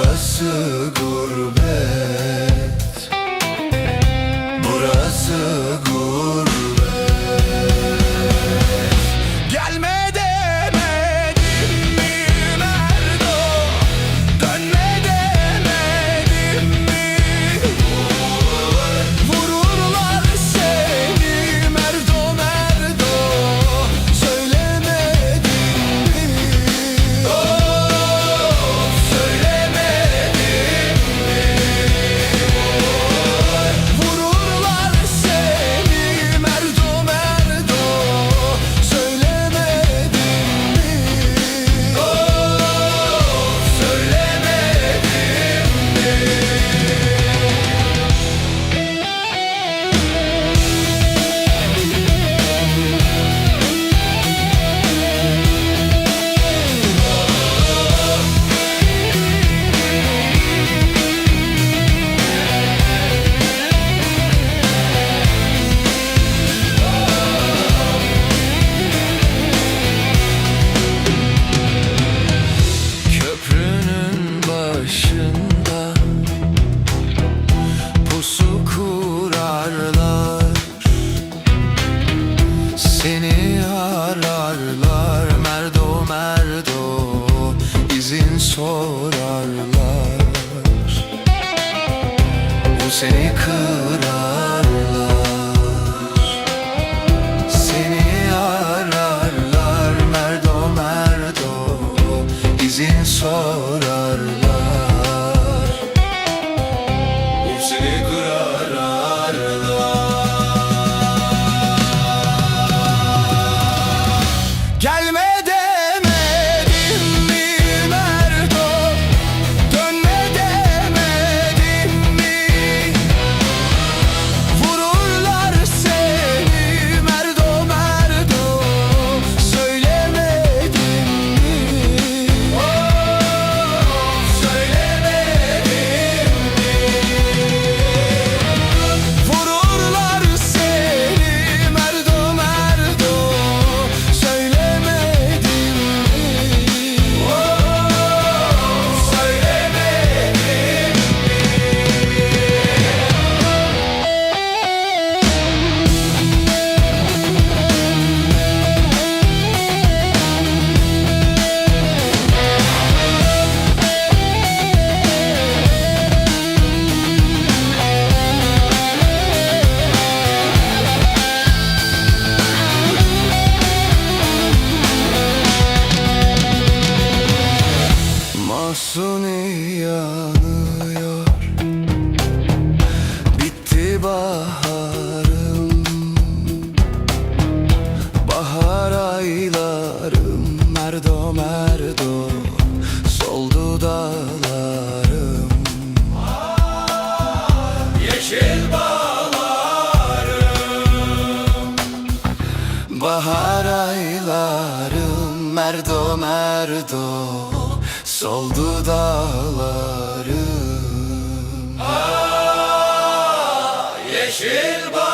burası gurbet. seni kır Bahar aylarım merdo merdo. Soldu dağlarım. Aa, Yeşil bahar.